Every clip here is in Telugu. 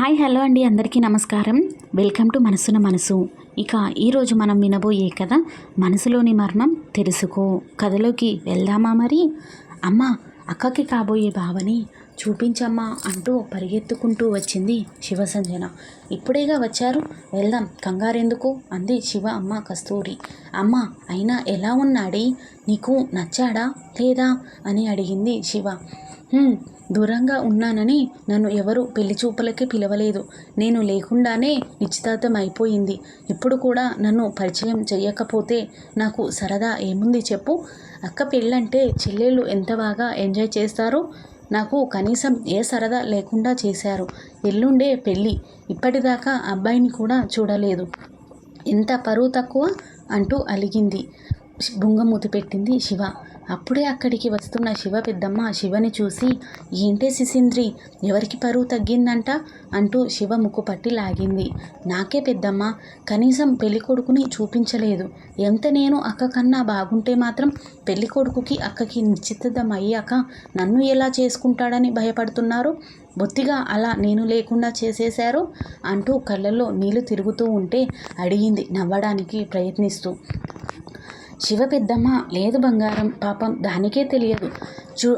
హాయ్ హలో అండి. అందరికీ నమస్కారం. వెల్కమ్ టు మనసున మనసు. ఇక ఈరోజు మనం వినబోయే కథ మనసులోని మర్మం తెలుసుకో. కథలోకి వెళ్దామా మరి? అమ్మ అక్కకి కాబోయే బావని చూపించమ్మా అంటూ పరిగెత్తుకుంటూ వచ్చింది శివసంజన. ఇప్పుడేగా వచ్చారు? వెళ్దాం. కంగారెందుకు? అంది శివ అమ్మ కస్తూరి. అమ్మ అయినా ఎలా ఉన్నాడే? నీకు నచ్చాడా? లేదా? అని అడిగింది శివ. దూరంగా ఉన్నానని నన్ను ఎవరు పెళ్ళి చూపులకి పిలవలేదు. నేను లేకుండానే నిశ్చితార్థం అయిపోయింది ఇప్పుడు కూడా నన్ను పరిచయం చేయకపోతే నాకు సరదా ఏముంది చెప్పు. అక్క పెళ్ళంటే చెల్లెళ్ళు ఎంత బాగా ఎంజాయ్ చేస్తారో నాకు కనీసం ఏ సరదా లేకుండా చేశారు. ఎల్లుండే పెళ్ళి. ఇప్పటిదాకా అబ్బాయిని కూడా చూడలేదు. ఎంత పరువు తక్కువ? అంటూ అలిగింది. బుంగమూతి పెట్టింది శివ. అప్పుడే అక్కడికి వస్తున్న శివ పెద్దమ్మ శివని చూసి ఏంటే సిసింద్రి ఎవరికి పరువు తగ్గిందంట? అంటూ శివ ముక్కు పట్టి లాగింది. నాకే పెద్దమ్మ కనీసం పెళ్ళి కొడుకుని చూపించలేదు. ఎంత నేను అక్క కన్నా బాగుంటే మాత్రం పెళ్ళి కొడుకుకి అక్కకి నిశ్చితం అయ్యాక నన్ను ఎలా చేసుకుంటాడని భయపడుతున్నారు? బొత్తిగా అలా నేను లేకుండా చేసేశారు? అంటూ కళ్ళల్లో నీళ్ళు తిరుగుతూ ఉంటే అడిగింది నవ్వడానికి ప్రయత్నిస్తూ. శివ పెద్దమ్మ లేదు బంగారం పాపం దానికే తెలియదు. చూ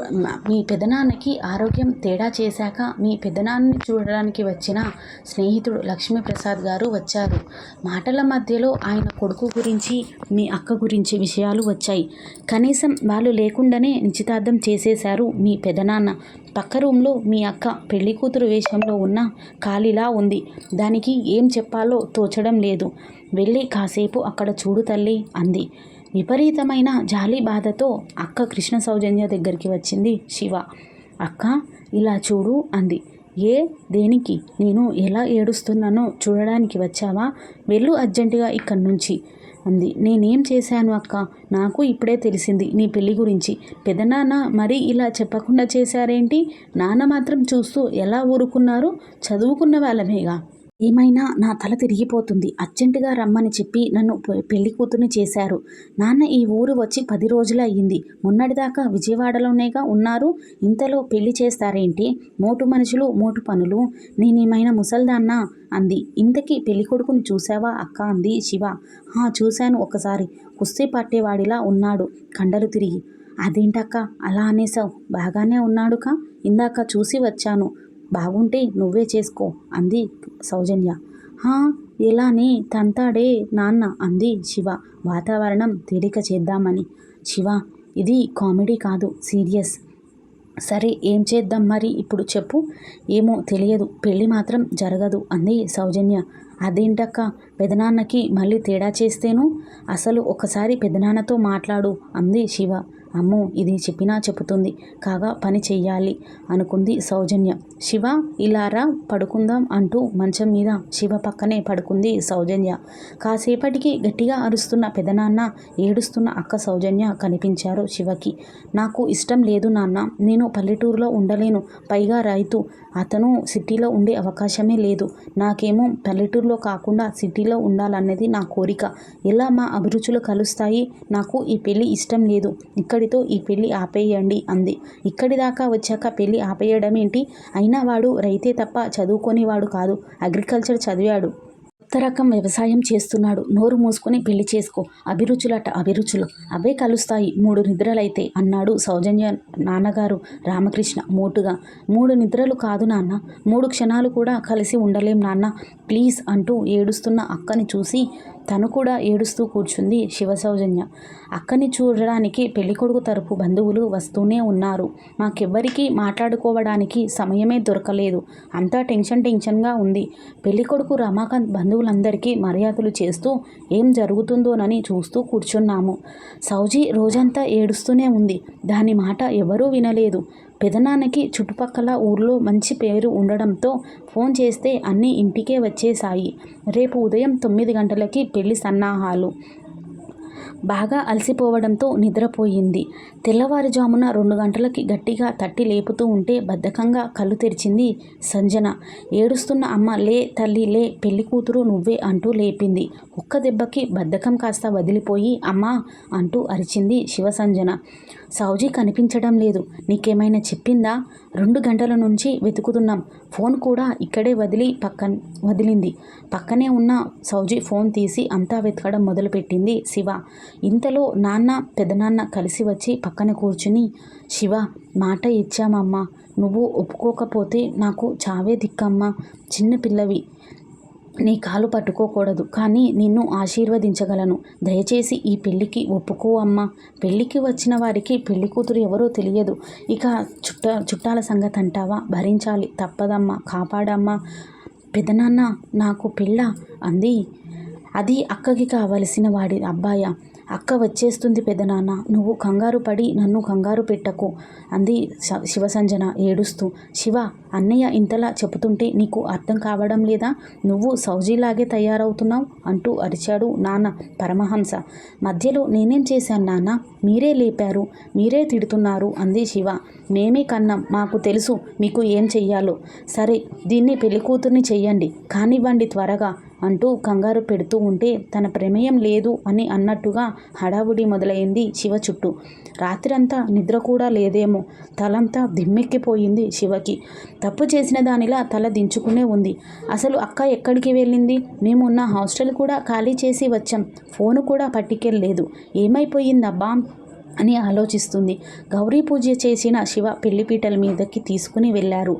మీ పెదనాన్నకి ఆరోగ్యం తేడా చేశాక మీ పెదనాన్ని చూడడానికి వచ్చిన స్నేహితుడు లక్ష్మీప్రసాద్ గారు వచ్చారు. మాటల మధ్యలో ఆయన కొడుకు గురించి మీ అక్క గురించి విషయాలు వచ్చాయి. కనీసం వాళ్ళు లేకుండానే నిశ్చితార్థం చేసేశారు మీ పెదనాన్న. పక్క రూమ్లో మీ అక్క పెళ్ళి కూతురు వేషంలో ఉన్న ఖాళీలా ఉంది. దానికి ఏం చెప్పాలో తోచడం లేదు. వెళ్ళి కాసేపు అక్కడ చూడు తల్లి అంది. విపరీతమైన జాలి బాధతో అక్క కృష్ణ సౌజన్య దగ్గరికి వచ్చింది శివ. అక్క ఇలా చూడు అంది. ఏ దేనికి? నేను ఎలా ఏడుస్తున్నానో చూడడానికి వచ్చావా? వెళ్ళు అర్జెంటుగా ఇక్కడి నుంచి అంది. నేనేం చేశాను అక్క? నాకు ఇప్పుడే తెలిసింది నీ పెళ్ళి గురించి. పెదనాన్న మరీ ఇలా చెప్పకుండా చేశారేంటి? నాన్న మాత్రం చూస్తూ ఎలా ఊరుకున్నారు? చదువుకున్న వాళ్ళమేగా? ఏమైనా నా తల తిరిగిపోతుంది. అర్జెంటుగా రమ్మని చెప్పి నన్ను పె- పెళ్ళి కూతుర్ని చేశారు. నాన్న ఈ ఊరు వచ్చి పది రోజులు అయ్యింది మొన్నటిదాకా విజయవాడలోనేగా ఉన్నారు. ఇంతలో పెళ్ళి చేస్తారేంటి? మోటు మనుషులు మోటు పనులు. నేనేమైనా ముసల్దాన్నా? అంది. ఇంతకీ పెళ్ళి కొడుకుని చూసావా అక్క? అంది శివ. "హా, చూశాను ఒకసారి కుస్తీ పట్టేవాడిలా ఉన్నాడు కండలు తిరిగి. అదేంటక్క? అలా అనేసావు బాగానే ఉన్నాడుకా? ఇందాక చూసి వచ్చాను. బాగుంటే నువ్వే చేసుకో అంది సౌజన్య. హా ఎలానే తంతాడే నాన్న అంది శివ. వాతావరణం తేలిక చేద్దామని. శివ ఇది కామెడీ కాదు సీరియస్. సరే ఏం చేద్దాం మరి ఇప్పుడు చెప్పు. ఏమో తెలియదు పెళ్ళి మాత్రం జరగదు అంది సౌజన్య. అదేంటక్క పెదనాన్నకి మళ్ళీ తేడా చేస్తేను? అసలు ఒకసారి పెదనాన్నతో మాట్లాడు అంది శివ. అమ్మో ఇది చెప్పినా చెబుతుంది. కాగా పని చెయ్యాలి అనుకుంది సౌజన్య. శివ ఇలా రా పడుకుందాం అంటూ మంచం మీద శివ పక్కనే పడుకుంది సౌజన్య. కాసేపటికి గట్టిగా అరుస్తున్న పెదనాన్న ఏడుస్తున్న అక్క సౌజన్య కనిపించారు శివకి. నాకు ఇష్టం లేదు నాన్న నేను పల్లెటూరులో ఉండలేను. పైగా రైతు అతను సిటీలో ఉండే అవకాశమే లేదు. నాకేమో పల్లెటూరులో కాకుండా సిటీలో ఉండాలన్నది నా కోరిక. ఎలా మా అభిరుచులు కలుస్తాయి? నాకు ఈ పెళ్ళి ఇష్టం లేదు. ఇక్కడితో ఈ పెళ్ళి ఆపేయండి అంది. ఇక్కడి దాకా వచ్చాక పెళ్ళి ఆపేయడం ఏంటి అయినా వాడు రైతే తప్ప చదువుకొని వాడు కాదు. అగ్రికల్చర్ చదివాడు. కొత్త రకం వ్యవసాయం చేస్తున్నాడు. నోరు మూసుకొని పెళ్ళి చేసుకో. అభిరుచులట అభిరుచులు. అవే కలుస్తాయి. మూడు నిద్రలైతే అన్నాడు సౌజన్య నాన్నగారు రామకృష్ణ మోటుగా. మూడు నిద్రలు కాదు నాన్న. మూడు క్షణాలు కూడా కలిసి ఉండలేం నాన్న. ప్లీజ్ అంటూ ఏడుస్తున్న అక్కని చూసి తను కూడా ఏడుస్తూ కూర్చుంది శివ సౌజన్య అక్కని చూడడానికి పెళ్ళికొడుకు తరపు బంధువులు వస్తూనే ఉన్నారు. మాకెవ్వరికీ మాట్లాడుకోవడానికి సమయమే దొరకలేదు. అంతా టెన్షన్ టెన్షన్గా ఉంది. పెళ్ళికొడుకు రమాకాంత్ బంధువులందరికీ మర్యాదలు చేస్తూ ఏం జరుగుతుందోనని చూస్తూ కూర్చున్నాము. సౌజీ రోజంతా ఏడుస్తూనే ఉంది. దాని మాట ఎవరూ వినలేదు. పెదనాన్నకి చుట్టుపక్కల ఊర్లో మంచి పేరు ఉండడంతో ఫోన్ చేస్తే అన్నీ ఇంటికే వచ్చేశాయి. రేపు ఉదయం తొమ్మిది గంటలకి పెళ్ళి సన్నాహాలు. బాగా అలసిపోవడంతో నిద్రపోయింది. తెల్లవారుజామున రెండు గంటలకి గట్టిగా తట్టి లేపుతూ ఉంటే బద్ధకంగా కళ్ళు తెరిచింది సంజన. ఏడుస్తున్న అమ్మ లే తల్లి లే పెళ్ళి కూతురు నువ్వే అంటూ లేపింది. ఒక్క దెబ్బకి బద్ధకం కాస్త వదిలిపోయి అమ్మా అంటూ అరిచింది శివసంజన. సౌజీ కనిపించడం లేదు. నీకేమైనా చెప్పిందా? రెండు గంటల నుంచి వెతుకుతున్నాం. ఫోన్ కూడా ఇక్కడే వదిలి పక్కన వదిలింది. పక్కనే ఉన్న సౌజీ ఫోన్ తీసి అంతా వెతకడం మొదలుపెట్టింది శివ. ఇంతలో నాన్న పెదనాన్న కలిసి వచ్చి పక్కన కూర్చుని శివ మాట ఇచ్చామమ్మా. నువ్వు ఒప్పుకోకపోతే నాకు చావే దిక్కమ్మా. చిన్న పిల్లవి. నీ కాలు పట్టుకోకూడదు కానీ నిన్ను ఆశీర్వదించగలను. దయచేసి ఈ పెళ్ళికి ఒప్పుకో అమ్మా. పెళ్ళికి వచ్చిన వారికి పెళ్ళి కూతురు ఎవరో తెలియదు. ఇక చుట్ట చుట్టాల సంగతి అంటావా? భరించాలి. తప్పదమ్మా. కాపాడమ్మా. పెదనాన్న నాకు పెళ్ళ? అంది. అది అక్కకి కావలసిన వాడి అబ్బాయ? అక్క వచ్చేస్తుంది పెదనాన్న. నువ్వు కంగారు పడి నన్ను కంగారు పెట్టకు అంది శ- శివసంజన ఏడుస్తూ. శివ అన్నయ్య ఇంతలా చెబుతుంటే నీకు అర్థం కావడం లేదా? నువ్వు సౌజీలాగే తయారవుతున్నావు అంటూ అరిచాడు నాన్న పరమహంస. మధ్యలో నేనేం చేశాను నాన్న? మీరే లేపారు. మీరే తిడుతున్నారు అంది శివ. మేమే కన్నాం. మాకు తెలుసు మీకు ఏం చెయ్యాలో. సరే దీన్ని పెళ్ళి కూతుర్ని చెయ్యండి. కానివ్వండి త్వరగా అంటూ కంగారు పెడుతూ ఉంటే తన ప్రమేయం లేదు అని అన్నట్టుగా హడావుడి మొదలైంది శివ చుట్టూ. రాత్రంతా నిద్ర కూడా లేదేమో. తలంతా దిమ్మెక్కిపోయింది శివకి. తప్పు చేసిన దానిలా తల దించుకునే ఉంది. అసలు అక్క ఎక్కడికి వెళ్ళింది? మేమున్న హాస్టల్ కూడా ఖాళీ చేసి వచ్చాం. ఫోను కూడా పట్టుకెళ్ళలేదు. ఏమైపోయిందబ్బా? అని ఆలోచిస్తుంది. గౌరీ పూజ చేసిన శివ పెళ్ళిపీటల మీదకి తీసుకుని వెళ్ళారు.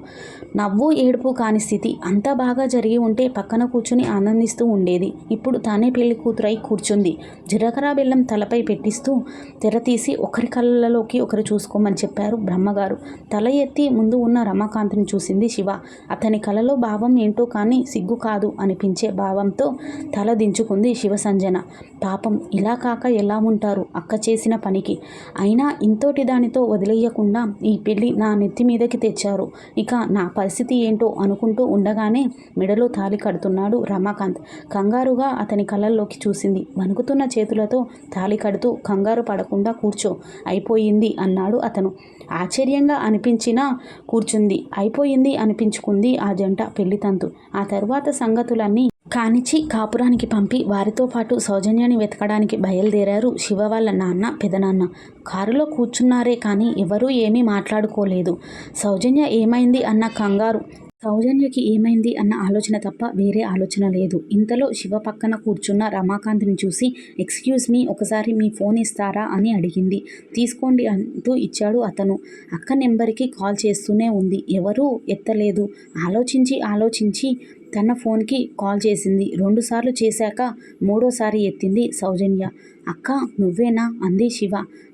నవ్వు ఏడుపు కాని స్థితి. అంతా బాగా జరిగి ఉంటే పక్కన కూర్చుని ఆనందిస్తూ ఉండేది. ఇప్పుడు తానే పెళ్ళి కూతురై కూర్చుంది. జీలకర్ర బెల్లం తలపై పెట్టిస్తూ తెర తీసి ఒకరి కళ్ళలోకి ఒకరు చూసుకోమని చెప్పారు బ్రహ్మగారు. తల ఎత్తి ముందు ఉన్న రమాకాంత్ని చూసింది శివ. అతని కలలో భావం ఏంటో కానీ సిగ్గు కాదు అనిపించే భావంతో తల దించుకుంది శివ సంజన. పాపం ఇలా కాక ఎలా ఉంటారు అక్క చేసిన పనికి? అయినా ఇంతోటి దానితో వదిలేయకుండా ఈ పెళ్ళి నా నెత్తి మీదకి తెచ్చారు. ఇక నా పరిస్థితి ఏంటో అనుకుంటూ ఉండగానే మెడలో తాలి కడుతున్నాడు రమాకాంత్. కంగారుగా అతని కళ్ళల్లోకి చూసింది. వణుకుతున్న చేతులతో తాలి కడుతూ కంగారు పడకుండా కూర్చో. అయిపోయింది అన్నాడు అతను. ఆశ్చర్యంగా అనిపించినా కూర్చుంది. అయిపోయింది అనిపించుకుంది ఆ జంట పెళ్ళి తంతు. ఆ తర్వాత సంగతులన్నీ కానిచ్చి కాపురానికి పంపి వారితో పాటు సౌజన్యాన్ని వెతకడానికి బయలుదేరారు శివ వాళ్ళ నాన్న పెదనాన్న. కారులో కూర్చున్నారే కానీ ఎవరూ ఏమీ మాట్లాడుకోలేదు. సౌజన్య ఏమైంది అన్న కంగారు. సౌజన్యకి ఏమైంది అన్న ఆలోచన తప్ప వేరే ఆలోచన లేదు. ఇంతలో శివ పక్కన కూర్చున్న రమాకాంత్ని చూసి ఎక్స్క్యూజ్ మీ ఒకసారి మీ ఫోన్ ఇస్తారా? అని అడిగింది. తీసుకోండి అంటూ ఇచ్చాడు అతను. అక్క నెంబర్కి కాల్ చేస్తూనే ఉంది. ఎవరూ ఎత్తలేదు. ఆలోచించి ఆలోచించి తన ఫోన్కి కాల్ చేసింది. రెండుసార్లు చేశాక మూడోసారి ఎత్తింది సౌజన్య. అక్క నువ్వేనా? అంది శివ.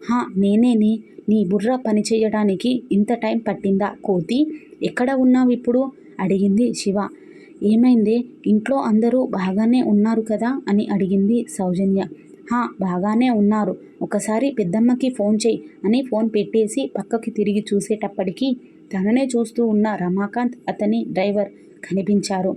హా నేనేనే. నీ బుర్ర పని చేయడానికి ఇంత టైం పట్టిందా కోతి? ఎక్కడ ఉన్నావు ఇప్పుడు? అడిగింది శివ. ఏమైంది? ఇంట్లో అందరూ బాగానే ఉన్నారు కదా? అని అడిగింది సౌజన్య. హా బాగానే ఉన్నారు. ఒకసారి పెద్దమ్మకి ఫోన్ చేయి అని ఫోన్ పెట్టేసి పక్కకి తిరిగి చూసేటప్పటికీ తననే చూస్తూ ఉన్న రమాకాంత్ అతని డ్రైవర్ కనిపించారు.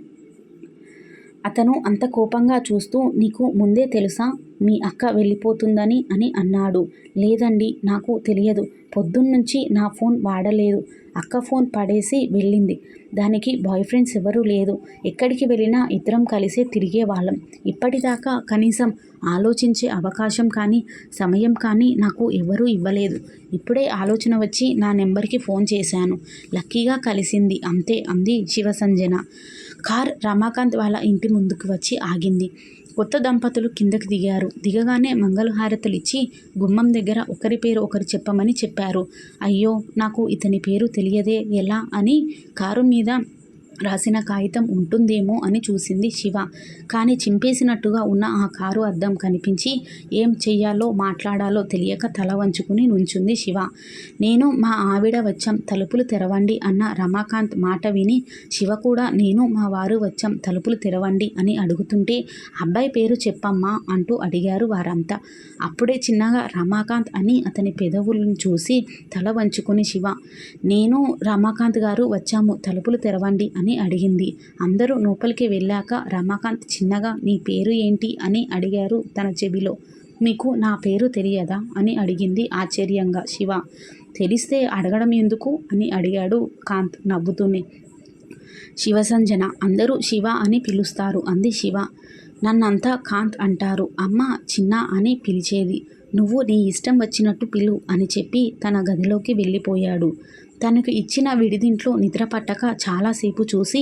అతను అంత కోపంగా చూస్తూ నీకు ముందే తెలుసా? మీ అక్క వెళ్ళిపోతుందని అని అన్నాడు. లేదండి నాకు తెలియదు. పొద్దున్నుంచి నా ఫోన్ వాడలేదు. అక్క ఫోన్ పడేసి వెళ్ళింది. దానికి బాయ్ ఫ్రెండ్స్ ఎవరూ లేదు. ఎక్కడికి వెళ్ళినా ఇద్దరం కలిసే తిరిగే వాళ్ళం. ఇప్పటిదాకా కనీసం ఆలోచించే అవకాశం కానీ సమయం కానీ నాకు ఎవరూ ఇవ్వలేదు. ఇప్పుడే ఆలోచన వచ్చి నా నెంబర్కి ఫోన్ చేశాను. లక్కీగా కలిసింది. అంతే అంది శివసంజన. కార్ రమాకాంత్ వాళ్ళ ఇంటి ముందుకు వచ్చి ఆగింది. కొత్త దంపతులు కిందకి దిగారు. దిగగానే మంగళహారతలు ఇచ్చి గుమ్మం దగ్గర ఒకరి పేరు ఒకరు చెప్పమని చెప్పారు. అయ్యో నాకు ఇతని పేరు తెలియదే ఎలా అని కారు మీద రాసిన కాగితం ఉంటుందేమో అని చూసింది శివ. కానీ చింపేసినట్టుగా ఉన్న ఆ కారు అద్దం కనిపించి ఏం చెయ్యాలో మాట్లాడాలో తెలియక తల వంచుకుని నుంచుంది శివ. నేను మా ఆవిడ వచ్చాం తలుపులు తెరవండి అన్న రమాకాంత్ మాట విని శివ కూడా నేను మా వారు వచ్చాం తలుపులు తెరవండి అని అడుగుతుంటే అబ్బాయి పేరు చెప్పమ్మా అంటూ అడిగారు వారంతా. అప్పుడే చిన్నగా రమాకాంత్ అని అతని పెదవులను చూసి తల వంచుకుని శివ నేను రమాకాంత్ గారు వచ్చాము తలుపులు తెరవండి అని అడిగింది. అందరూ లోపలికి వెళ్ళాక రమాకాంత్ చిన్నగా నీ పేరు ఏంటి? అని అడిగారు తన చెవిలో మీకు నా పేరు తెలియదా? అని అడిగింది ఆశ్చర్యంగా శివ. తెలిస్తే అడగడం ఎందుకు? అని అడిగాడు కాంత్ నవ్వుతూనే. శివసంజన అందరూ శివ అని పిలుస్తారు అంది శివ. నన్నంతా కాంత్ అంటారు. అమ్మ చిన్న అని పిలిచేది. నువ్వు నీ ఇష్టం వచ్చినట్టు పిలు అని చెప్పి తన గదిలోకి వెళ్ళిపోయాడు. తనకు ఇచ్చిన విడిదింట్లో నిద్ర పట్టక చాలాసేపు చూసి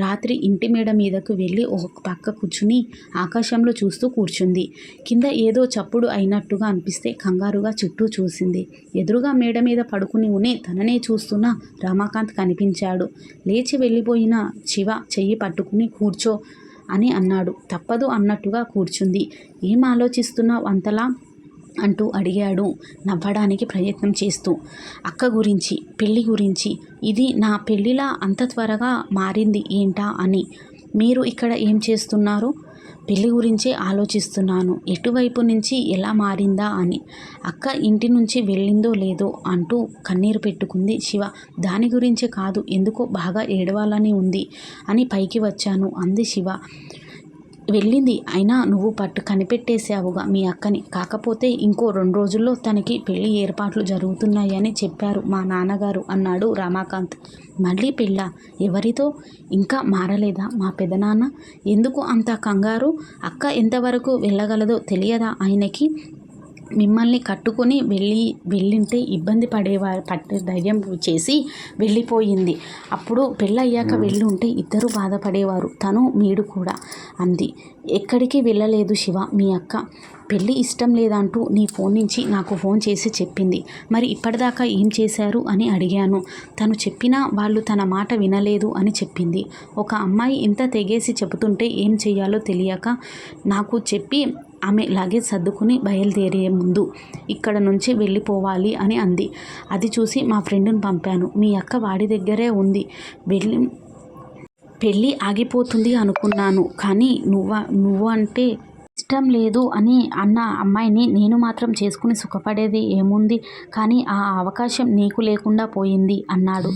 రాత్రి ఇంటి మేడ మీదకు వెళ్ళి ఒక పక్క కూర్చుని ఆకాశంలో చూస్తూ కూర్చుంది. కింద ఏదో చప్పుడు అయినట్టుగా అనిపిస్తే కంగారుగా చుట్టూ చూసింది. ఎదురుగా మేడ మీద పడుకుని ఉనే తననే చూస్తున్న రమాకాంత్ కనిపించాడు. లేచి వెళ్ళిపోయిన శివ చెయ్యి పట్టుకుని కూర్చో అని అన్నాడు. తప్పదు అన్నట్టుగా కూర్చుంది. ఏం ఆలోచిస్తున్నావు అంతలా? అంటూ అడిగాడు. నవ్వడానికి ప్రయత్నం చేస్తూ. అక్క గురించి పెళ్ళి గురించి ఇది నా పెళ్ళిలా అంత త్వరగా మారింది ఏంటా అని. మీరు ఇక్కడ ఏం చేస్తున్నారు? పెళ్ళి గురించి ఆలోచిస్తున్నాను. ఎటువైపు నుంచి ఎలా మారిందా అని. అక్క ఇంటి నుంచి వెళ్ళిందో లేదో అంటూ కన్నీరు పెట్టుకుంది శివ. దాని గురించి కాదు ఎందుకో బాగా ఏడవాలని ఉంది అని పైకి వచ్చాను అంది శివ. వెళ్ళింది. అయినా నువ్వు పట్టు కనిపెట్టేసావుగా మీ అక్కని. కాకపోతే ఇంకో రెండు రోజుల్లో తనకి పెళ్ళి ఏర్పాట్లు జరుగుతున్నాయని చెప్పారు మా నాన్నగారు అన్నాడు రమాకాంత్. మళ్ళీ పెళ్ళ? ఎవరితో? ఇంకా మారలేదా మా పెదనాన్న? ఎందుకు అంత కంగారు? అక్క ఎంతవరకు వెళ్ళగలదో తెలియదా ఆయనకి? మిమ్మల్ని కట్టుకొని వెళ్ళి వెళ్ళింటే ఇబ్బంది పడేవారు పట్టే ధైర్యం చేసి వెళ్ళిపోయింది. అప్పుడు పెళ్ళయ్యాక వెళ్ళి ఉంటే ఇద్దరు బాధపడేవారు. తను మీడు కూడా అంది. ఎక్కడికి వెళ్ళలేదు శివ. మీ అక్క పెళ్ళి ఇష్టం లేదంటూ నీ ఫోన్ నుంచి నాకు ఫోన్ చేసి చెప్పింది. మరి ఇప్పటిదాకా ఏం చేశారు అని అడిగాను. తను చెప్పినా వాళ్ళు తన మాట వినలేదు అని చెప్పింది. ఒక అమ్మాయి ఇంత తెగేసి చెబుతుంటే ఏం చేయాలో తెలియక నాకు చెప్పి ఆమె లగేజ్ సర్దుకుని బయలుదేరే ముందు ఇక్కడ నుంచి వెళ్ళిపోవాలి అని అంది. అది చూసి మా ఫ్రెండ్ని పంపాను. మీ అక్క వాడి దగ్గరే ఉంది. వెళ్ళి పెళ్ళి ఆగిపోతుంది అనుకున్నాను. కానీ నువ్వు నువ్వు అంటే ఇష్టం లేదు అని అన్న అమ్మాయిని నేను మాత్రం చేసుకుని సుఖపడేది ఏముంది? కానీ ఆ అవకాశం నీకు లేకుండా పోయింది అన్నాడు.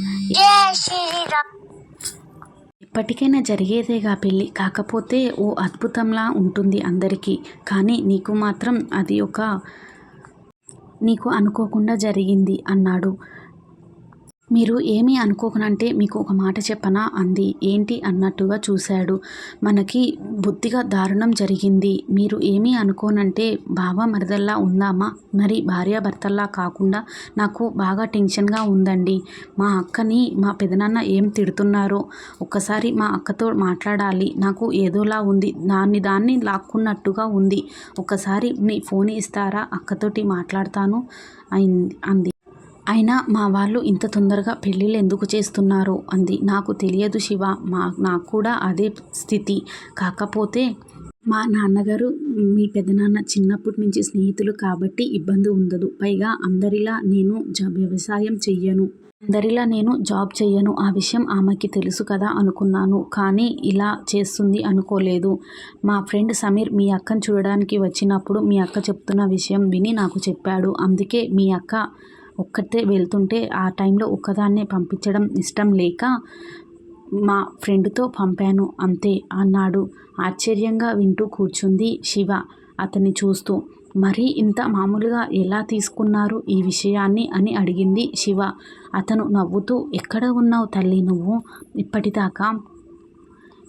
ఇప్పటికైనా జరిగేదేగా పెళ్ళి. కాకపోతే ఓ అద్భుతంలా ఉంటుంది అందరికీ. కానీ నీకు మాత్రం అది ఒక నీకు అనుకోకుండా జరిగింది అన్నాడు. మీరు ఏమీ అనుకోకనంటే మీకు ఒక మాట చెప్పనా? అంది. ఏంటి అన్నట్టుగా చూశాడు. మనకి బుద్ధిగా దారుణం జరిగింది. మీరు ఏమీ అనుకోనంటే బావ మరదల్లా ఉందామా? మరి భార్యాభర్తల్లా కాకుండా నాకు బాగా టెన్షన్గా ఉందండి. మా అక్కని మా పెదనాన్న ఏం తిడుతున్నారో ఒక్కసారి మా అక్కతో మాట్లాడాలి. నాకు ఏదోలా ఉంది. దాన్ని దాన్ని లాక్కున్నట్టుగా ఉంది. ఒకసారి మీ ఫోన్ ఇస్తారా? అక్కతోటి మాట్లాడతాను అయింది అంది. అయినా మా వాళ్ళు ఇంత తొందరగా పెళ్ళిళ్ళు ఎందుకు చేస్తున్నారు? అంది. నాకు తెలియదు శివ. మా నాకు కూడా అదే స్థితి. కాకపోతే మా నాన్నగారు మీ పెదనాన్న చిన్నప్పటి నుంచి స్నేహితులు కాబట్టి ఇబ్బంది ఉండదు. పైగా అందరిలా నేను వ్యవసాయం చెయ్యను. అందరిలా నేను జాబ్ చెయ్యను. ఆ విషయం ఆమెకి తెలుసు కదా అనుకున్నాను. కానీ ఇలా చేస్తుంది అనుకోలేదు. మా ఫ్రెండ్ సమీర్ మీ అక్కను చూడడానికి వచ్చినప్పుడు మీ అక్క చెప్తున్న విషయం విని నాకు చెప్పాడు. అందుకే మీ అక్క ఒక్కతే వెళ్తుంటే ఆ టైంలో ఒక్కదాన్నే పంపించడం ఇష్టం లేక మా ఫ్రెండ్తో పంపాను. అంతే అన్నాడు. ఆశ్చర్యంగా వింటూ కూర్చుంది శివ అతన్ని చూస్తూ. మరీ ఇంత మామూలుగా ఎలా తీసుకున్నారు ఈ విషయాన్ని అని అడిగింది శివ. అతను నవ్వుతూ ఎక్కడ ఉన్నావు తల్లి నువ్వు? ఇప్పటిదాకా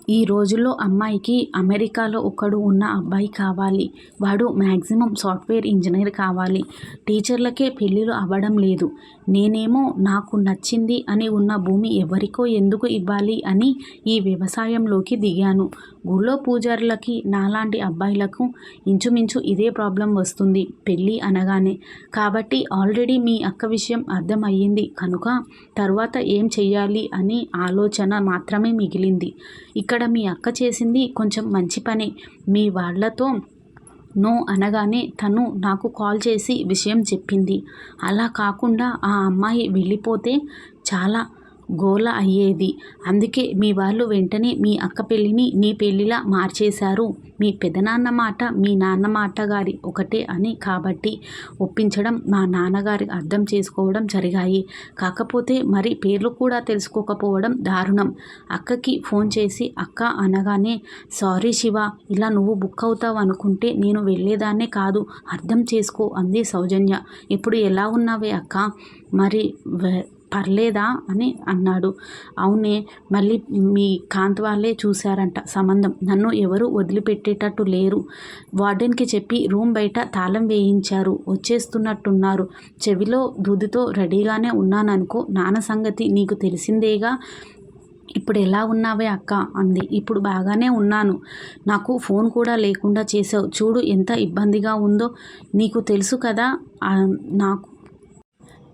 ఈ రోజుల్లో అమ్మాయికి అమెరికాలో ఒకడు ఉన్న అబ్బాయి కావాలి. వాడు మ్యాక్సిమం సాఫ్ట్వేర్ ఇంజనీర్ కావాలి. టీచర్లకే పెళ్ళిళ్ళు అవ్వడం లేదు. నేనేమో నాకు నచ్చింది అని ఉన్న భూమి ఎవరికో ఎందుకు ఇవ్వాలి అని ఈ వ్యవసాయంలోకి దిగాను. గుళ్ళో పూజారులకి నాలాంటి అబ్బాయిలకు ఇంచుమించు ఇదే ప్రాబ్లం వస్తుంది పెళ్ళి అనగానే. కాబట్టి ఆల్రెడీ మీ అక్క విషయం అర్థమయ్యింది కనుక తర్వాత ఏం చెయ్యాలి అని ఆలోచన మాత్రమే మిగిలింది. ఇక్కడ మీ అక్క చేసింది కొంచెం మంచి పనే. మీ వాళ్ళతో నో అనగానే తను నాకు కాల్ చేసి విషయం చెప్పింది. అలా కాకుండా ఆ అమ్మాయి వెళ్ళిపోతే చాలా గోల అయ్యేది. అందుకే మీ వాళ్ళు వెంటనే మీ అక్క పెళ్ళిని నీ పెళ్ళిలా మార్చేశారు. మీ పెదనాన్న మాట మీ నాన్న మాట గారి ఒకటే అని కాబట్టి ఒప్పించడం మా నాన్నగారి అర్థం చేసుకోవడం జరిగాయి. కాకపోతే మరి పేర్లు కూడా తెలుసుకోకపోవడం దారుణం. అక్కకి ఫోన్ చేసి అక్క అనగానే సారీ శివ ఇలా నువ్వు బుక్ అవుతావు అనుకుంటే నేను వెళ్ళేదాన్నే కాదు అర్థం చేసుకో అంది సౌజన్య. ఇప్పుడు ఎలా ఉన్నావే అక్క? మరి పర్లేదా అని అన్నాడు. అవునే మళ్ళీ మీ కాంత్ వాళ్ళే చూశారంట సంబంధం. నన్ను ఎవరు వదిలిపెట్టేటట్టు లేరు. వార్డెన్కి చెప్పి రూమ్ బయట తాళం వేయించారు. వచ్చేస్తున్నట్టున్నారు. చెవిలో దూదితో రెడీగానే ఉన్నాననుకో నాన్న సంగతి నీకు తెలిసిందేగా? ఇప్పుడు ఎలా ఉన్నావే అక్క? అంది. ఇప్పుడు బాగానే ఉన్నాను. నాకు ఫోన్ కూడా లేకుండా చేసావు చూడు ఎంత ఇబ్బందిగా ఉందో నీకు తెలుసు కదా? నాకు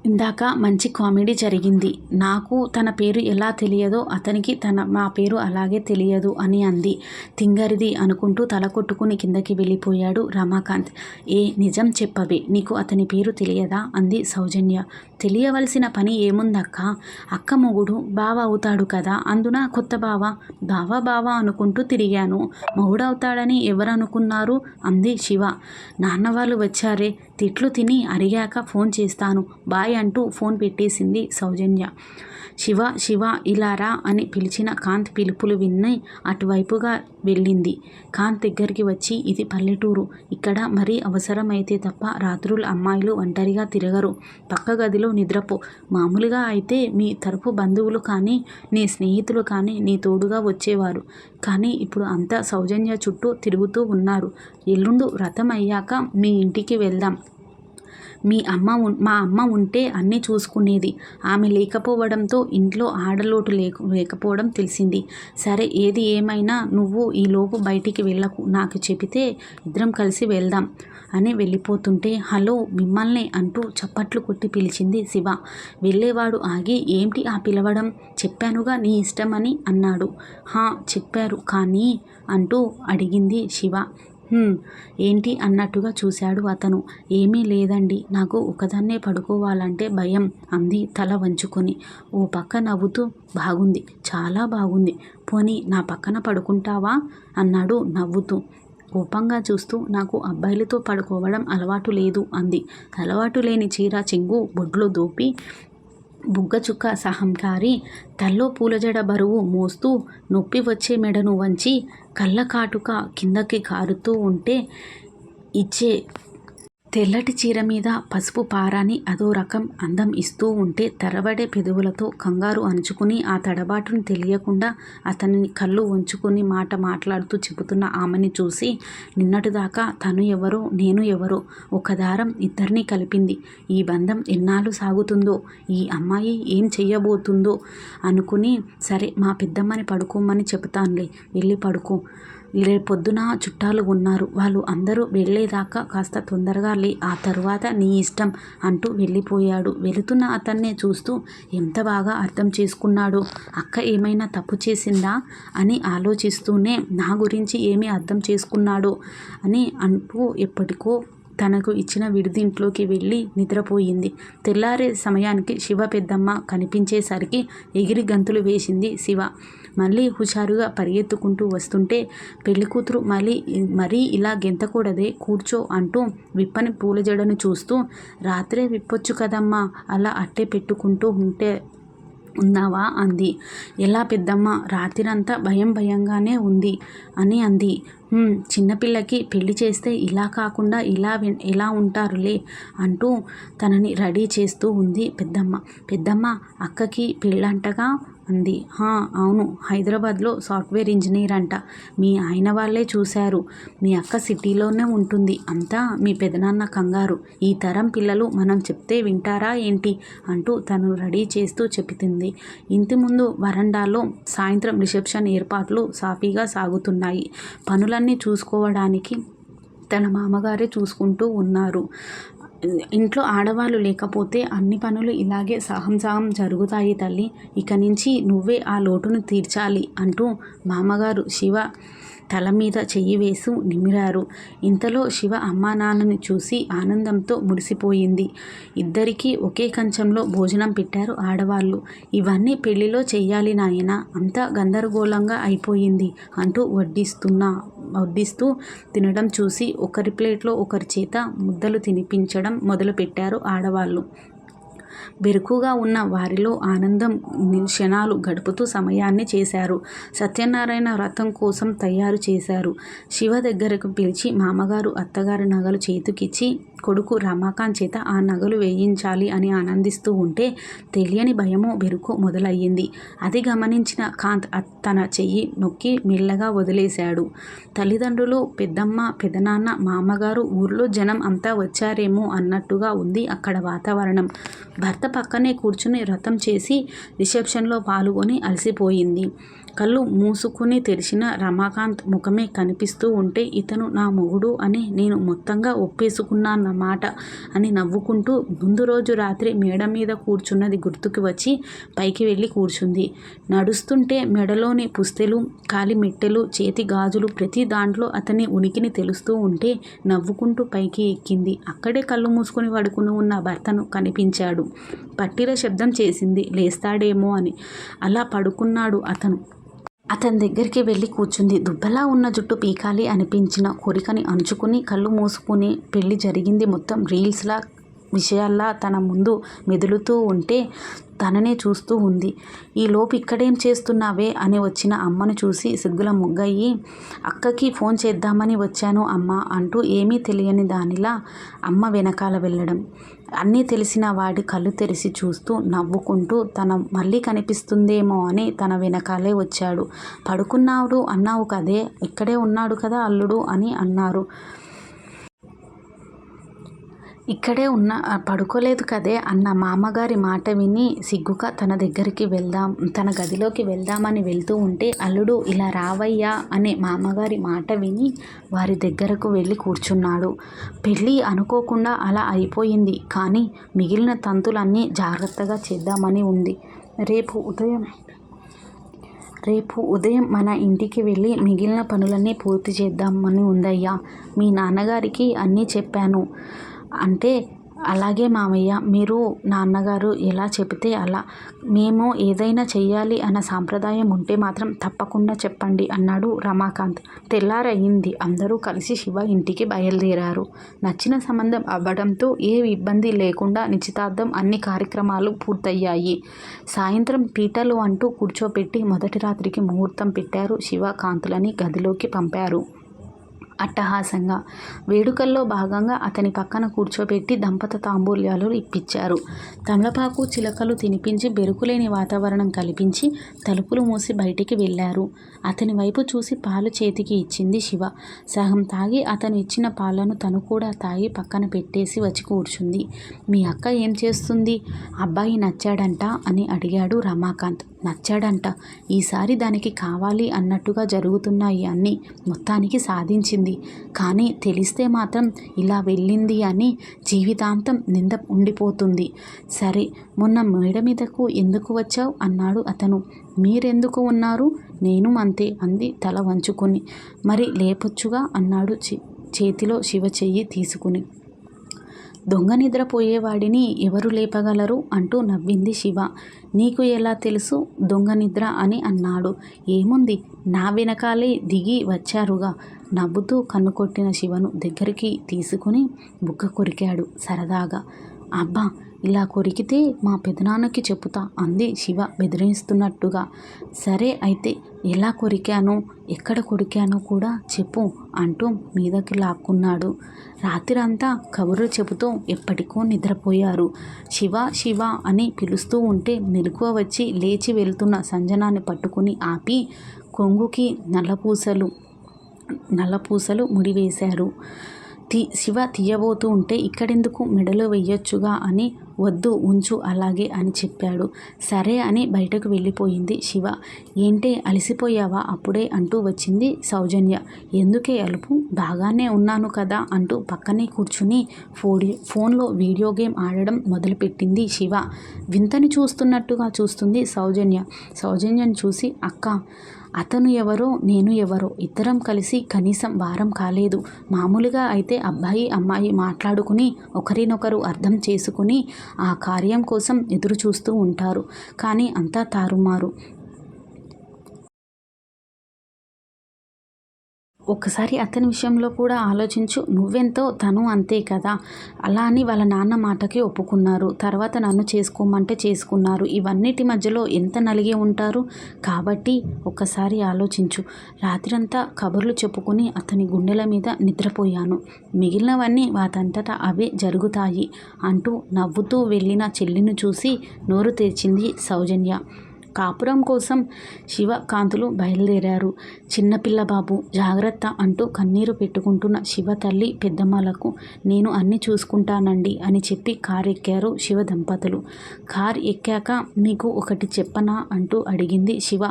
ఇందాక మంచి కామెడీ జరిగింది. నాకు తన పేరు ఎలా తెలియదో అతనికి తన మా పేరు అలాగే తెలియదు అని అంది. తింగరిది అనుకుంటూ తల కొట్టుకుని కిందకి వెళ్ళిపోయాడు రమాకాంత్. ఏ నిజం చెప్పవే నీకు అతని పేరు తెలియదా? అంది సౌజన్య. తెలియవలసిన పని ఏముందక్క? అక్క మొగుడు బావ అవుతాడు కదా అందున కొత్త బావ. బావ బావ అనుకుంటూ తిరిగాను. మొగుడవుతాడని ఎవరు అనుకున్నారు అంది శివ. నాన్న వాళ్ళు వచ్చారే. తిట్లు తిని అరిగాక ఫోన్ చేస్తాను. బాయ్ అంటూ ఫోన్ పెట్టేసింది సౌజన్య. శివ శివ ఇలా రా అని పిలిచిన కాంత్ పిలుపులు విన్నై అటువైపుగా వెళ్ళింది. కాంత్ దగ్గరికి వచ్చి ఇది పల్లెటూరు. ఇక్కడ మరీ అవసరమైతే తప్ప రాత్రులు అమ్మాయిలు ఒంటరిగా తిరగరు. పక్క గదిలో నిద్రపో. మామూలుగా అయితే మీ తరపు బంధువులు కానీ నీ స్నేహితులు కానీ నీ తోడుగా వచ్చేవారు. కానీ ఇప్పుడు అంతా సౌజన్య చుట్టూ తిరుగుతూ ఉన్నారు. ఎల్లుండు వ్రతం అయ్యాక మీ ఇంటికి వెళ్దాం. మీ అమ్మ మా అమ్మ ఉంటే అన్నీ చూసుకునేది. ఆమె లేకపోవడంతో ఇంట్లో ఆడలోటు లేక లేకపోవడం తెలిసింది. సరే ఏది ఏమైనా నువ్వు ఈలోపు బయటికి వెళ్ళకు. నాకు చెబితే ఇద్దరం కలిసి వెళ్దాం. అని వెళ్ళిపోతుంటే హలో మిమ్మల్ని అంటూ చప్పట్లు కొట్టి పిలిచింది శివ. వెళ్ళేవాడు ఆగి ఏంటి ఆ పిలవడం? చెప్పానుగా నీ ఇష్టమని అన్నాడు. హా చెప్పారు కానీ అంటూ అడిగింది శివ. ఏంటి అన్నట్టుగా చూశాడు అతను. ఏమీ లేదండి నాకు ఒకదాన్నే పడుకోవాలంటే భయం అంది తల వంచుకొని. ఓ పక్క నవ్వుతూ బాగుంది చాలా బాగుంది పోనీ నా పక్కన పడుకుంటావా? అన్నాడు నవ్వుతూ. కోపంగా చూస్తూ నాకు అబ్బాయిలతో పడుకోవడం అలవాటు లేదు అంది. అలవాటు లేని చీర చెంగు బొడ్లో దోపి బుగ్గచుక్క సహంకారి తల్లో పూలజడ బరువు మోస్తూ నొప్పి వచ్చే మెడను వంచి కళ్ళ కాటుక కిందకి కారుతూ ఉంటే ఇచ్చే తెల్లటి చీర మీద పసుపు పారాని అదో రకం అందం ఇస్తూ ఉంటే తెరబడే పెదవులతో కంగారు అణుచుకుని ఆ తడబాటును తెలియకుండా అతనిని కళ్ళు వంచుకుని మాట మాట్లాడుతూ చెబుతున్న ఆమెని చూసి నిన్నటిదాకా తను ఎవరో నేను ఎవరో ఒక దారం ఇద్దరిని కలిపింది. ఈ బంధం ఎన్నాళ్ళు సాగుతుందో ఈ అమ్మాయి ఏం చెయ్యబోతుందో అనుకుని సరే మా పెద్దమ్మని పడుకోమని చెబుతానులే వెళ్ళి పడుకో. రేపొద్దున చుట్టాలు ఉన్నారు. వాళ్ళు అందరూ వెళ్ళేదాకా కాస్త తొందరగా లే ఆ తరువాత నీ ఇష్టం అంటూ వెళ్ళిపోయాడు. వెళుతున్న అతన్నే చూస్తూ ఎంత బాగా అర్థం చేసుకున్నాడు. అక్క ఏమైనా తప్పు చేసిందా అని ఆలోచిస్తూనే నా గురించి ఏమి అర్థం చేసుకున్నాడో అని అంటూ ఎప్పటికో తనకు ఇచ్చిన విడిదింట్లోకి వెళ్ళి నిద్రపోయింది. తెల్లారే సమయానికి శివ పెద్దమ్మ కనిపించేసరికి ఎగిరి గంతులు వేసింది శివ. మళ్ళీ హుషారుగా పరిగెత్తుకుంటూ వస్తుంటే పెళ్ళికూతురు మళ్ళీ మరీ ఇలా గెంతకూడదే కూర్చో అంటూ విప్పని పూల జడను చూస్తూ రాత్రే విప్పొచ్చు కదమ్మా అలా అట్టే పెట్టుకుంటూ ఉంటే ఉన్నావా అంది. ఎలా పెద్దమ్మ రాత్రిరంతా భయం భయంగానే ఉంది అని అంది. చిన్నపిల్లకి పెళ్ళి చేస్తే ఇలా కాకుండా ఇలా ఎలా ఉంటారులే అంటూ తనని రెడీ చేస్తూ ఉంది పెద్దమ్మ. పెద్దమ్మ అక్కకి పెళ్ళంటగా అంది "హా, అవును. హైదరాబాద్లో సాఫ్ట్వేర్ ఇంజనీర్ అంట. మీ ఆయన వాళ్ళే చూశారు. మీ అక్క సిటీలోనే ఉంటుంది. అంతా మీ పెదనాన్న కంగారు. ఈ తరం పిల్లలు మనం చెప్తే వింటారా ఏంటి? అంటూ తను రెడీ చేస్తూ చెబుతుంది. ఇంటి ముందు వరండాలో సాయంత్రం రిసెప్షన్ ఏర్పాట్లు సాఫీగా సాగుతున్నాయి. పనులన్నీ చూసుకోవడానికి తన మామగారే చూసుకుంటూ ఉన్నారు. ఇంట్లో ఆడవాళ్ళు లేకపోతే అన్ని పనులు ఇలాగే సహం సహం జరుగుతాయి తల్లి. ఇక నుంచి నువ్వే ఆ లోటును తీర్చాలి అంటూ మామగారు శివ తల మీద చెయ్యి వేసి నిమిరారు. ఇంతలో శివ అమ్మానాన్నని చూసి ఆనందంతో మురిసిపోయింది. ఇద్దరికీ ఒకే కంచంలో భోజనం పెట్టారు ఆడవాళ్ళు. ఇవన్నీ పెళ్ళిలో చెయ్యాలి నాయన అంతా గందరగోళంగా అయిపోయింది అంటూ వడ్డిస్తున్నా వడ్డిస్తూ తినడం చూసి ఒకరి ప్లేట్లో ఒకరి చేత ముద్దలు తినిపించడం మొదలుపెట్టారు ఆడవాళ్ళు. బెరుకుగా ఉన్న వారిలో ఆనందం క్షణాలు గడుపుతూ సమయాన్ని చేశారు. సత్యనారాయణ వ్రతం కోసం తయారు చేశారు. శివ దగ్గరకు పిలిచి మామగారు అత్తగారి నగలు చేతికిచ్చి కొడుకు రమాకాంత్ చేత ఆ నగలు వేయించాలి అని ఆనందిస్తూ ఉంటే తెలియని భయము బెరుకు మొదలయ్యింది. అది గమనించిన కాంత్ తన చెయ్యి నొక్కి మెల్లగా వదిలేశాడు. తల్లిదండ్రులు పెద్దమ్మ పెదనాన్న మామగారు ఊర్లో జనం అంతా వచ్చారేమో అన్నట్టుగా ఉంది అక్కడ వాతావరణం. భర్త పక్కనే కూర్చుని వ్రతం చేసి రిసెప్షన్లో పాల్గొని అలసిపోయింది. కళ్ళు మూసుకుని తెరిచిన రమాకాంత్ ముఖమే కనిపిస్తూ ఉంటే ఇతను నా మొగుడు అని నేను మొత్తంగా ఒప్పేసుకున్నానన్నమాట అని నవ్వుకుంటూ ముందు రోజు రాత్రి మేడ మీద కూర్చున్నది గుర్తుకు వచ్చి పైకి వెళ్ళి కూర్చుంది. నడుస్తుంటే మెడలోని పుస్తెలు కాలి మెట్టెలు చేతి గాజులు ప్రతి దాంట్లో అతని ఉనికిని తెలుస్తూ ఉంటే నవ్వుకుంటూ పైకి ఎక్కింది. అక్కడే కళ్ళు మూసుకొని పడుకుని ఉన్న భర్తను కనిపించాడు. పట్టిల శబ్దం చేసింది లేస్తాడేమో అని. అలా పడుకున్నాడు అతను. అతని దగ్గరికి వెళ్ళి కూర్చుంది. దుబ్బలా ఉన్న జుట్టు పీకాలి అనిపించిన కోరికని అంచుకుని కళ్ళు మూసుకుని పెళ్ళి జరిగింది మొత్తం రీల్స్లా విషయాల్లా తన ముందు మెదులుతూ ఉంటే తననే చూస్తూ ఉంది. ఈలోపు ఇక్కడేం చేస్తున్నావే అని వచ్చిన అమ్మను చూసి సిగ్గుల ముగ్గయ్యి అక్కకి ఫోన్ చేద్దామని వచ్చాను అమ్మ అంటూ ఏమీ తెలియని దానిలా అమ్మ వెనకాల వెళ్ళడం. అన్నీ తెలిసిన వాడి కళ్ళు తెరిచి చూస్తూ నవ్వుకుంటూ తన మళ్ళీ కనిపిస్తుందేమో అని తన వెనకాలే వచ్చాడు. పడుకున్నాడు అన్నావు కదే ఇక్కడే ఉన్నాడు కదా అల్లుడు అని అన్నారు. ఇక్కడే ఉన్న పడుకోలేదు కదే అన్న మామగారి మాట విని సిగ్గుగా తన దగ్గరికి వెళ్దాం తన గదిలోకి వెళ్దామని వెళ్తూ ఉంటే అల్లుడు ఇలా రావయ్యా అనే మామగారి మాట విని వారి దగ్గరకు వెళ్ళి కూర్చున్నాడు. పెళ్ళి అనుకోకుండా అలా అయిపోయింది కానీ మిగిలిన తంతులన్నీ జాగ్రత్తగా చేద్దామని ఉంది. రేపు ఉదయం రేపు ఉదయం మన ఇంటికి వెళ్ళి మిగిలిన పనులన్నీ పూర్తి చేద్దామని ఉందయ్యా. మీ నాన్నగారికి అన్నీ చెప్పాను. అంటే అలాగే మామయ్య మీరు నాన్నగారు ఎలా చెబితే అలా. మేము ఏదైనా చెయ్యాలి అన్న సాంప్రదాయం ఉంటే మాత్రం తప్పకుండా చెప్పండి అన్నాడు రమాకాంత్. తెల్లారయ్యింది అందరూ కలిసి శివ ఇంటికి బయలుదేరారు. నచ్చిన సంబంధం అవ్వడంతో ఏ ఇబ్బంది లేకుండా నిశ్చితార్థం అన్ని కార్యక్రమాలు పూర్తయ్యాయి. సాయంత్రం పీటలు అంటూ కూర్చోపెట్టి మొదటి రాత్రికి ముహూర్తం పెట్టారు శివ కాంతులని గదిలోకి పంపారు. అట్టహాసంగా. వేడుకల్లో భాగంగా అతని పక్కన కూర్చోబెట్టి దంపత తాంబూల్యాలు ఇప్పించారు. తమలపాకు చిలకలు తినిపించి బెరుకులేని వాతావరణం కల్పించి తలుపులు మూసి బయటికి వెళ్ళారు. అతని వైపు చూసి పాలు చేతికి ఇచ్చింది శివ. సగం తాగి అతను ఇచ్చిన పాలను తను కూడా తాగి పక్కన పెట్టేసి వచ్చి కూర్చుంది. మీ అక్క ఏం చేస్తుంది? అబ్బాయి నచ్చాడంట అని అడిగాడు రమాకాంత్. నచ్చాడంట. ఈసారి దానికి కావాలి అన్నట్టుగా జరుగుతున్నాయి అన్నీ మొత్తానికి సాధించింది. కానీ తెలిస్తే మాత్రం ఇలా వెళ్ళింది అని జీవితాంతం నింద ఉండిపోతుంది. సరే మొన్న మేడ మీదకు ఎందుకు వచ్చావు? అన్నాడు అతను. మీరెందుకు ఉన్నారు? నేను అంతే అంది తల వంచుకొని. మరి లేపొచ్చుగా? అన్నాడు చేతిలో శివ చెయ్యి తీసుకుని. దొంగ నిద్రపోయేవాడిని ఎవరు లేపగలరు అంటూ నవ్వింది శివ. నీకు ఎలా తెలుసు? దొంగ నిద్ర అని అన్నాడు. ఏముంది? నా వెనకాలే దిగి వచ్చారుగా. నవ్వుతూ కన్నుకొట్టిన శివను దగ్గరికి తీసుకుని బుగ్గ కొరికాడు సరదాగా. అబ్బా ఇలా కొరికితే మా పెదనాన్నకి చెబుతా అంది శివ బెదిరిస్తున్నట్టుగా. సరే అయితే ఎలా కొరికానో ఎక్కడ కొరికానో కూడా చెప్పు అంటూ మీదకి లాక్కున్నాడు. రాత్రంతా కబుర్లు చెబుతూ ఎప్పటికో నిద్రపోయారు. శివ శివ అని పిలుస్తూ ఉంటే మెలకువ వచ్చి లేచి వెళ్తున్న సంజనాన్ని పట్టుకుని ఆపి కొంగుకి నల్లపూసలు నల్లపూసలు ముడివేశారు. తీ శివ తీయబోతూ ఉంటే ఇక్కడెందుకు మెడలో వెయ్యొచ్చుగా అని వద్దు ఉంచు అలాగే అని చెప్పాడు. సరే అని బయటకు వెళ్ళిపోయింది శివ. ఏంటే అలసిపోయావా? అప్పుడే అంటూ వచ్చింది సౌజన్య. ఎందుకే అలుపు? బాగానే ఉన్నాను కదా అంటూ పక్కనే కూర్చుని ఫోడి ఫోన్లో వీడియో గేమ్ ఆడడం మొదలుపెట్టింది శివ. వింతని చూస్తున్నట్టుగా చూస్తుంది సౌజన్య. సౌజన్యను చూసి అక్క అతను ఎవరో నేను ఎవరో ఇద్దరం కలిసి కనీసం వారం కాలేదు. మామూలుగా అయితే అబ్బాయి అమ్మాయి మాట్లాడుకుని ఒకరినొకరు అర్థం చేసుకుని ఆ కార్యం కోసం ఎదురు చూస్తూ ఉంటారు. కానీ అంతా తారుమారు. ఒక్కసారి అతని విషయంలో కూడా ఆలోచించు. నువ్వెంతో తను అంతే కదా. అలా అని వాళ్ళ నాన్న మాటకి ఒప్పుకున్నారు. తర్వాత నన్ను చేసుకోమంటే చేసుకున్నారు. ఇవన్నిటి మధ్యలో ఎంత నలిగి ఉంటారు? కాబట్టి ఒక్కసారి ఆలోచించు. రాత్రంతా కబుర్లు చెప్పుకుని అతని గుండెల మీద నిద్రపోయాను. మిగిలినవన్నీ వాటంతటా అవే జరుగుతాయి అంటూ నవ్వుతూ వెళ్ళిన చెల్లిని చూసి నోరు తెరిచింది సౌజన్య. కాపురం కోసం శివకాంతులు బయలుదేరారు. చిన్నపిల్ల బాబు జాగ్రత్త అంటూ కన్నీరు పెట్టుకుంటున్న శివ తల్లి పెద్దమ్మలకు నేను అన్ని చూసుకుంటానండి అని చెప్పి కార్ ఎక్కారు శివ దంపతులు. కార్ ఎక్కాక మీకు ఒకటి చెప్పనా అంటూ అడిగింది శివ.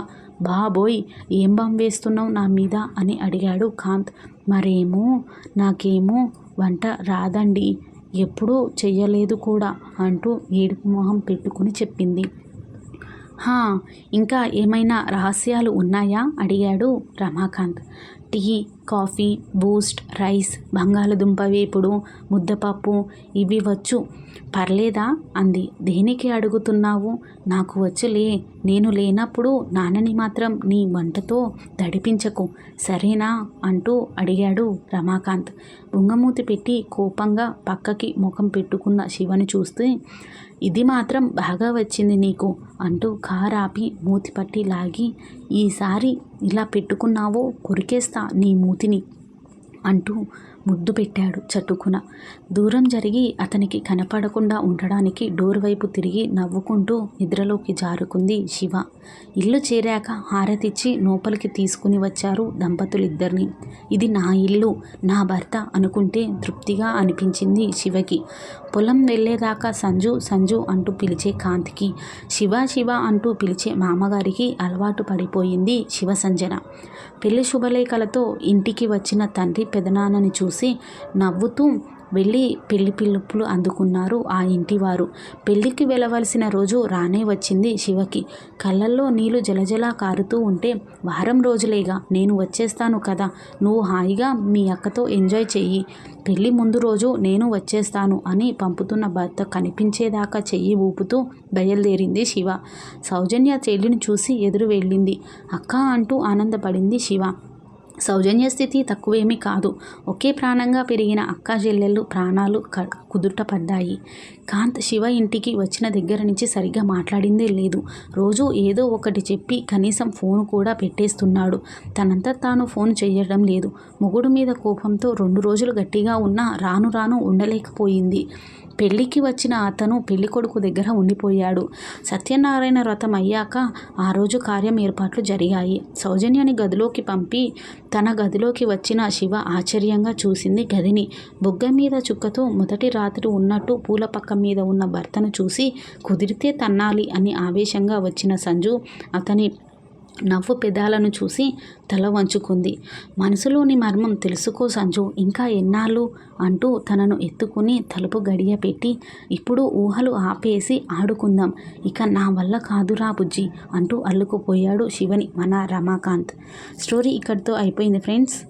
బాబోయ్ ఏం బాం వేస్తున్నావు నా మీద అని అడిగాడు కాంత్. మరేమో నాకేమో వంట రాదండి ఎప్పుడూ చెయ్యలేదు కూడా అంటూ ఏడుపు మొహం పెట్టుకుని చెప్పింది. హా ఇంకా ఏమైనా రహస్యాలు ఉన్నాయా? అడిగాడు Ramakant. Tea coffee Boost rice బంగాళదుంప వేపుడు ముద్దపప్పు ఇవి వచ్చు. పర్లేదా? అంది. దేనికి అడుగుతున్నావు? నాకు వచ్చులే. నేను లేనప్పుడు నాన్నని మాత్రం నీ వంటతో దడిపించకు సరేనా? అంటూ అడిగాడు రమాకాంత్. బుంగమూతి పెట్టి కోపంగా పక్కకి ముఖం పెట్టుకున్న శివని చూస్తే ఇది మాత్రం బాగా వచ్చింది నీకు అంటూ కారాపి మూతి పట్టి లాగి ఈసారి ఇలా పెట్టుకున్నావో కొరికేస్తా నీ మూతిని అంటూ ముద్దు పెట్టాడు చట్టుకున దూరం జరిగి అతనికి కనపడకుండా ఉండడానికి డోర్ వైపు తిరిగి నవ్వుకుంటూ నిద్రలోకి జారుకుంది శివ. ఇల్లు చేరాక హారతిచ్చి లోపలికి తీసుకుని వచ్చారు దంపతులిద్దరిని. ఇది నా ఇల్లు నా భర్త అనుకుంటే తృప్తిగా అనిపించింది శివకి. పొలం వెళ్ళేదాకా సంజు సంజు అంటూ పిలిచే కాంతికి శివ శివ అంటూ పిలిచే మామగారికి అలవాటు పడిపోయింది శివ సంజన. పెళ్ళి శుభలేఖలతో ఇంటికి వచ్చిన తండ్రి పెదనాన్నని చూసి నవ్వుతూ వెళ్ళి పెళ్ళి పిలుపులు అందుకున్నారు ఆ ఇంటివారు. పెళ్ళికి వెళ్ళవలసిన రోజు రానే వచ్చింది శివకి. కళ్ళల్లో నీళ్ళు జలజలా కారుతూ ఉంటే వారం రోజులేగా నేను వచ్చేస్తాను కదా నువ్వు హాయిగా మీ అక్కతో ఎంజాయ్ చెయ్యి. పెళ్ళి ముందు రోజు నేను వచ్చేస్తాను అని పంపుతున్న భర్త కనిపించేదాకా చెయ్యి ఊపుతూ బయలుదేరింది శివ. సౌజన్య చెల్లిని చూసి ఎదురు వెళ్ళింది. అక్క అంటూ ఆనందపడింది శివ. సౌజన్య స్థితి తక్కువేమీ కాదు. ఒకే ప్రాణంగా పెరిగిన అక్క చెల్లెళ్ళు ప్రాణాలు కుదుట పడ్డాయి కాంత్ శివ ఇంటికి వచ్చిన దగ్గర నుంచి సరిగ్గా మాట్లాడిందే లేదు. రోజు ఏదో ఒకటి చెప్పి కనీసం ఫోన్ కూడా పెట్టేస్తున్నాడు. తనంతా తాను ఫోన్ చేయడం లేదు. మొగుడు మీద కోపంతో రెండు రోజులు గట్టిగా ఉన్నా రాను రాను ఉండలేకపోయింది. పెళ్ళికి వచ్చిన అతను పెళ్ళికొడుకు దగ్గర ఉండిపోయాడు. సత్యనారాయణ వ్రతం అయ్యాక ఆ రోజు కార్యం ఏర్పాట్లు జరిగాయి. సౌజన్యాన్ని గదిలోకి పంపి తన గదిలోకి వచ్చిన శివ ఆశ్చర్యంగా చూసింది గదిని. బొగ్గ మీద చుక్కతో మొదటి రాత్రి ఉన్నట్టు పూల పక్క మీద ఉన్న భర్తను చూసి కుదిరితే తన్నాలి అని ఆవేశంగా వచ్చిన సంజు అతని నవ్వు పెదాలను చూసి తల వంచుకుంది. మనసులోని మర్మం తెలుసుకో సంజు ఇంకా ఎన్నాళ్ళు? అంటూ తనను ఎత్తుకుని తలుపు గడియ పెట్టి ఇప్పుడు ఊహలు ఆపేసి ఆడుకుందాం. ఇక నా వల్ల కాదురా బుజ్జి అంటూ అల్లుకుపోయాడు శివని మన రమాకాంత్. స్టోరీ ఇక్కడితో అయిపోయింది ఫ్రెండ్స్.